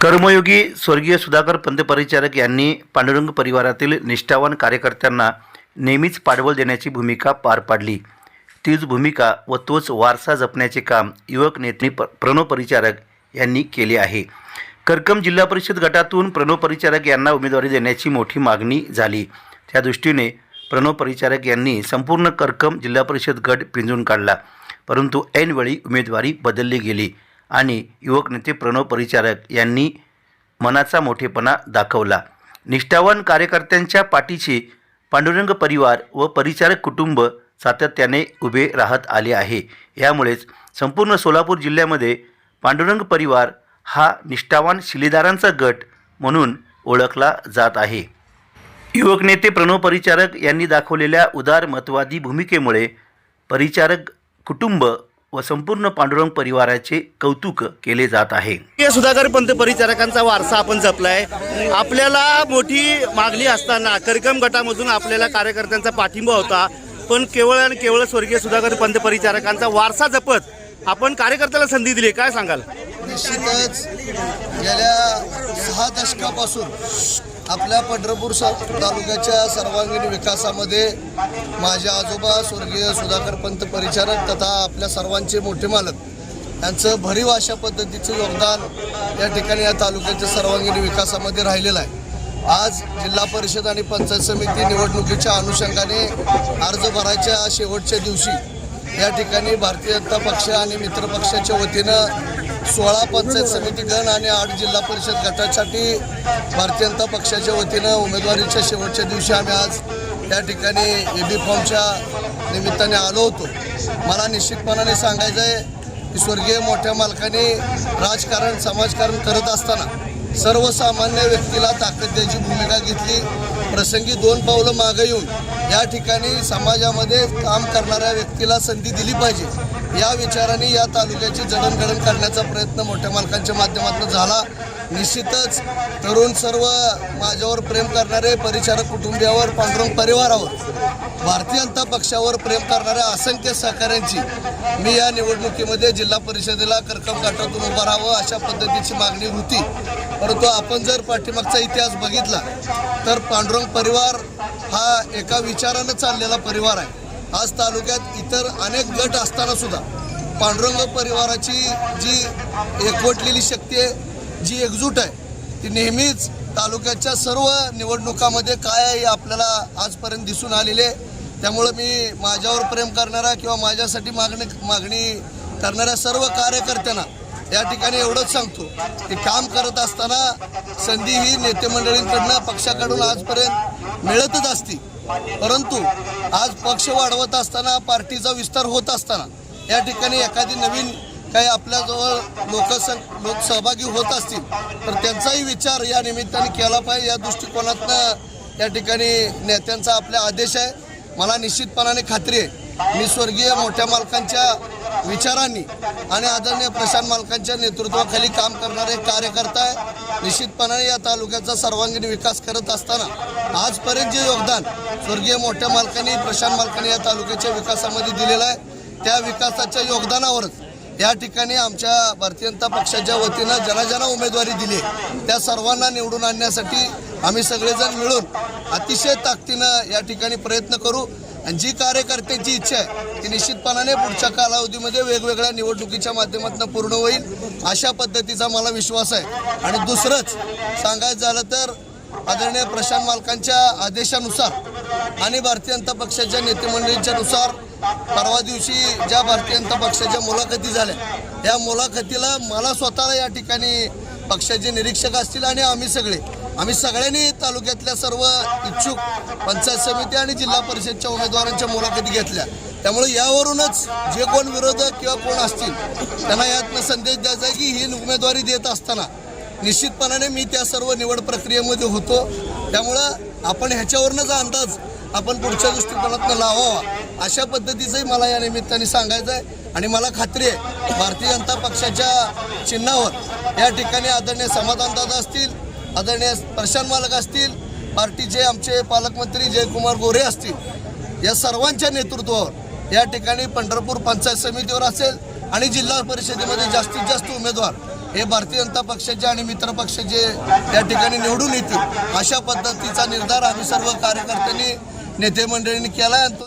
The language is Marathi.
कर्मयोगी स्वर्गीय सुधाकर पंत परिचारक यांनी पांडुरंग परिवारातील निष्ठावान कार्यकर्त्यांना नेहमीच पाठबळ देण्याची भूमिका पार पाडली. तीच भूमिका व तोच वारसा जपण्याचे काम युवक नेत्री प प्रणव परिचारक यांनी केले आहे. करकम जिल्हा परिषद गटातून प्रणव परिचारक यांना उमेदवारी देण्याची मोठी मागणी झाली. त्या दृष्टीने प्रणव परिचारक यांनी संपूर्ण करकम जिल्हा परिषद गट पिंजून काढला. परंतु ऐनवेळी उमेदवारी बदलली गेली. आणि युवक नेते प्रणव परिचारक यांनी मनाचा मोठेपणा दाखवला. निष्ठावान कार्यकर्त्यांच्या पाठीशी पांडुरंग परिवार व परिचारक कुटुंब सातत्याने उभे राहत आले आहे. यामुळेच संपूर्ण सोलापूर जिल्ह्यामध्ये पांडुरंग परिवार हा निष्ठावान शिलेदारांचा गट म्हणून ओळखला जात आहे. युवक नेते प्रणव परिचारक यांनी दाखवलेल्या उदार मतवादी भूमिकेमुळे परिचारक कुटुंब व संपूर्ण पांडुरंग परिवाराचे कौतुक केले जात आहे. हे सुधाकर पंत परिचारकांचा वारसा आपण जपलाय. आपल्याला मोठी मागणी असताना कार्यक्रम गटामधून आपल्याला कार्यकर्त्यांचा पाठिंबा होता. पण केवळ आणि केवळ स्वर्गीय सुधाकर पंत परिचारकांचा वारसा जपत आपण कार्यकर्त्याला संधी दिली काय सांगाल? निश्चितच गेल्या सहा दशकापासून आपल्या पंढरपूर सा तालुक्याच्या सर्वांगीण विकासामध्ये माझे आजोबा स्वर्गीय सुधाकर पंत परिचारक तथा आपल्या सर्वांचे मोठे मालक यांचं भरीव अशा पद्धतीचं योगदान या ठिकाणी या तालुक्याच्या सर्वांगीण विकासामध्ये राहिलेलं आहे. आज जिल्हा परिषद आणि पंचायत समिती निवडणुकीच्या अनुषंगाने अर्ज भरायच्या शेवटच्या दिवशी या ठिकाणी भारतीय जनता पक्ष आणि मित्र पक्षाच्या वतीनं सोळा पंचायत समिती गण आणि आठ जिल्हा परिषद गटासाठी भारतीय जनता पक्षाच्या वतीनं उमेदवारीच्या शेवटच्या दिवशी आम्ही आज त्या ठिकाणी ए बी फॉर्मच्या निमित्ताने आलो होतो. मला निश्चितपणाने सांगायचं आहे की स्वर्गीय मोठ्या मालकाने राजकारण समाजकारण करत असताना सर्वसामान्य व्यक्तीला ताकद द्यायची भूमिका घेतली. प्रसंगी दोन पावलं मागं येऊन या ठिकाणी समाजामध्ये काम करणाऱ्या व्यक्तीला संधी दिली पाहिजे. या विचाराने या तालुक्याची जडणघडण करण्याचा प्रयत्न मोठ्या मालकांच्या माध्यमातून झाला. निश्चितच तरुण सर्व माझ्यावर प्रेम करणारे परिचारक कुटुंबियावर पांडुरंग परिवारावर भारतीय जनता पक्षावर प्रेम करणाऱ्या असंख्य सहकाऱ्यांची मी या निवडणुकीमध्ये जिल्हा परिषदेला कर्कम काठातून उभं राहावं अशा पद्धतीची मागणी होती. परंतु आपण जर पाठीमागचा इतिहास बघितला तर पांडुरंग परिवार हा एका विचारानं चाललेला परिवार आहे. आज तालुक्यात इतर अनेक गट असताना सुद्धा पांडुरंग परिवाराची जी एकवटलेली शक्ती आहे जी एकजूट आहे ती नेहमीच तालुक्याच्या सर्व निवडणुकामध्ये काय आहे हे आपल्याला आजपर्यंत दिसून आलेले त्यामुळं मी माझ्यावर प्रेम करणारा किंवा माझ्यासाठी मागणी मागणी करणाऱ्या सर्व कार्यकर्त्यांना या ठिकाणी एवढंच सांगतो की काम करत असताना संधी ही नेते मंडळींकडनं पक्षाकडून आजपर्यंत मिळतच असती. परंतु आज पक्ष वाढवत असताना पार्टीचा विस्तार होत असताना या ठिकाणी एखादी नवीन काही आपल्याजवळ लोकसं लोक सहभागी होत असतील तर त्यांचाही विचार या निमित्ताने केला पाहिजे. या दृष्टिकोनातनं या ठिकाणी नेत्यांचा आपल्या आदेश आहे. मला निश्चितपणाने खात्री आहे मी स्वर्गीय मोठ्या मालकांच्या विचारांनी आणि आदरणीय प्रशांत मालकांच्या नेतृत्वाखाली काम करणारे कार्यकर्ता आहे. निश्चितपणाने या तालुक्याचा सर्वांगीण विकास करत असताना आजपर्यंत जे योगदान स्वर्गीय मोठ्या मालकांनी प्रशांत मालकांनी या तालुक्याच्या विकासामध्ये दिलेलं आहे त्या विकासाच्या योगदानावरच या ठिकाणी आमच्या भारतीय जनता पक्षाच्या वतीनं जनाजना उमेदवारी दिली त्या सर्वांना निवडून आणण्यासाठी आम्ही सगळेजण मिळून अतिशय ताकदीनं या ठिकाणी प्रयत्न करू. आणि जी कार्यकर्त्यांची इच्छा आहे ती निश्चितपणाने पुढच्या कालावधीमध्ये वेगवेगळ्या निवडणुकीच्या माध्यमातून पूर्ण होईल अशा पद्धतीचा मला विश्वास आहे. आणि दुसरंच सांगायचं झालं तर आदरणीय प्रशांत मालकांच्या आदेशानुसार आणि भारतीय जनता पक्षाच्या नेतेमंडळींच्या नुसार परवा दिवशी ज्या भारतीय जनता पक्षाच्या मुलाखती झाल्या या मुलाखतीला मला स्वतःला या ठिकाणी पक्षाचे निरीक्षक असतील आणि आम्ही सगळे आम्ही सगळ्यांनी तालुक्यातल्या सर्व इच्छुक पंचायत समिती आणि जिल्हा परिषदच्या उमेदवारांच्या मुलाखती घेतल्या. त्यामुळे यावरूनच जे कोण विरोधक किंवा कोण असतील त्यांना यातनं संदेश द्यायचा आहे की ही उमेदवारी देत असताना निश्चितपणाने मी त्या सर्व निवड प्रक्रियेमध्ये होतो. त्यामुळं आपण ह्याच्यावरनंच अंदाज आपण पुढच्या दृष्टिकोनातनं लावावा. अशा पद्धतीचंही मला या निमित्ताने सांगायचं आहे. आणि मला खात्री आहे भारतीय जनता पक्षाच्या चिन्हावर या ठिकाणी आदरणीय समाधानदादा असतील आदरणीय प्रशांत मालक असतील पार्टीचे आमचे पालकमंत्री जयकुमार गोरे असतील या सर्वांच्या नेतृत्वावर या ठिकाणी पंढरपूर पंचायत समितीवर असेल आणि जिल्हा परिषदेमध्ये जास्तीत जास्त उमेदवार हे भारतीय जनता पक्षाचे आणि मित्र पक्षाचे या ठिकाणी निवडून येतील अशा पद्धतीचा निर्धार आम्ही सर्व कार्यकर्त्यांनी नेते मंडळींनी केला आणि